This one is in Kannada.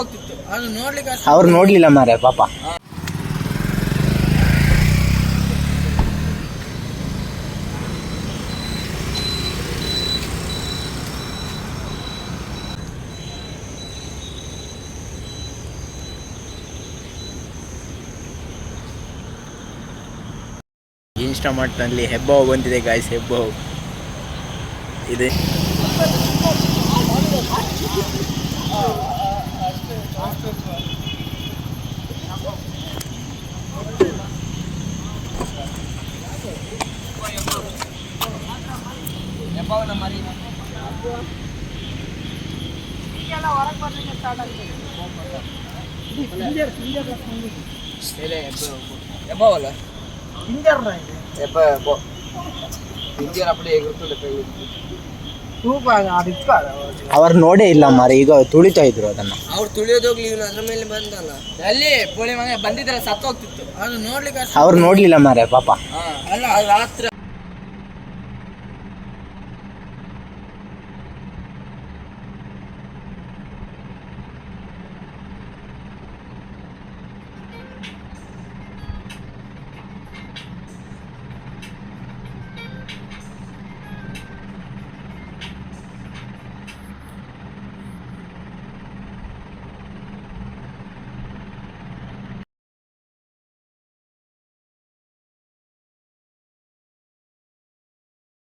ಅದು ನೋಡ್ಲಿಕ್ಕೆ ಅಷ್ಟು ಅವ್ರು ನೋಡ್ಲಿಲ್ಲ ಮಾರೆ ಪಾಪ. ಇನ್ಸ್ಟಾಮಾರ್ಟ್ನಲ್ಲಿ ಹೆಬ್ಬಾವು ಬಂದಿದೆ ಗಾಯ್ಸ್ ಹೆಬ್ಬಾವು. ಇದೆ ಹೆಬ್ಬಾವನ ಮರಿ ಎಗುರ್ತದೆ ಅವ್ರು ನೋಡೇ ಇಲ್ಲ ಮಾರೆ ಈಗ ತುಳಿತಾ ಇದ್ರು ಅದನ್ನ. ಅವ್ರು ತುಳಿಯೋದೋಗ್ಲಿ ಇವನು ಅದ್ರ ಮೇಲೆ ಬಂದಲ್ಲ. ಅಲ್ಲಿ ಪೋಳಿ ಮನೆ ಬಂದಿದ್ರೆ ಸತ್ತೋಗ್ತಿತ್ತು. ಅದು ನೋಡ್ಲಿಕ್ಕೆ ಅವ್ರು ನೋಡ್ಲಿಲ್ಲ ಮಾರೆ ಪಾಪ. ಅಲ್ಲ ಅದು ರಾತ್ರಿ.